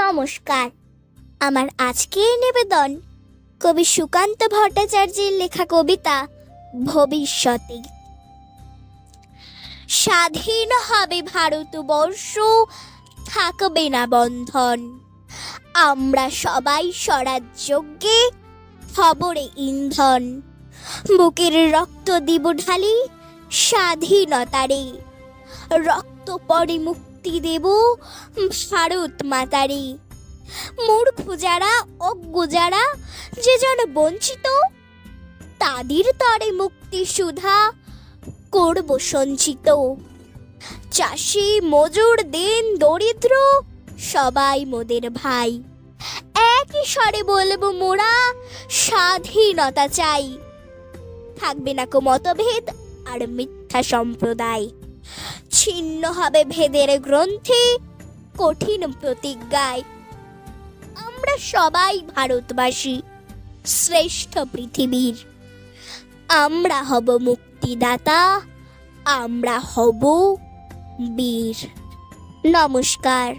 নমস্কার। আমার আজকের নিবেদন কবি সুকান্ত ভট্টাচার্যের লেখা কবিতা ভবিষ্যতে। স্বাধীন হবে ভারতবর্ষ থাকবে না বন্ধন। আমরা সবাই স্বরাজ্যজ্ঞে খবরে ইন্ধন। বুকের রক্ত দিব ঢালি স্বাধীনতারে। রক্ত পরে মুক্তি দেব। ভারত মাতারে। মূর্খ যারা, অজ্ঞ যারা, যে যেন বঞ্চিত, তাদের তরে মুক্তি সুধা করব সঞ্চিত। চাষি, মজুর, দিন, দরিদ্র, সবাই মোদের ভাই। একই স্বরে বলব মোরা, স্বাধীনতা চাই। থাকবে না কো মতভেদ আর মিথ্যা সম্প্রদায়। ছিন্ন হবে ভেদের গ্রন্থে কঠিন প্রতিজ্ঞায়। আমরা সবাই ভারতবাসী, শ্রেষ্ঠ পৃথিবীর। আমরা হব মুক্তিদাতা, আমরা হব বীর। নমস্কার।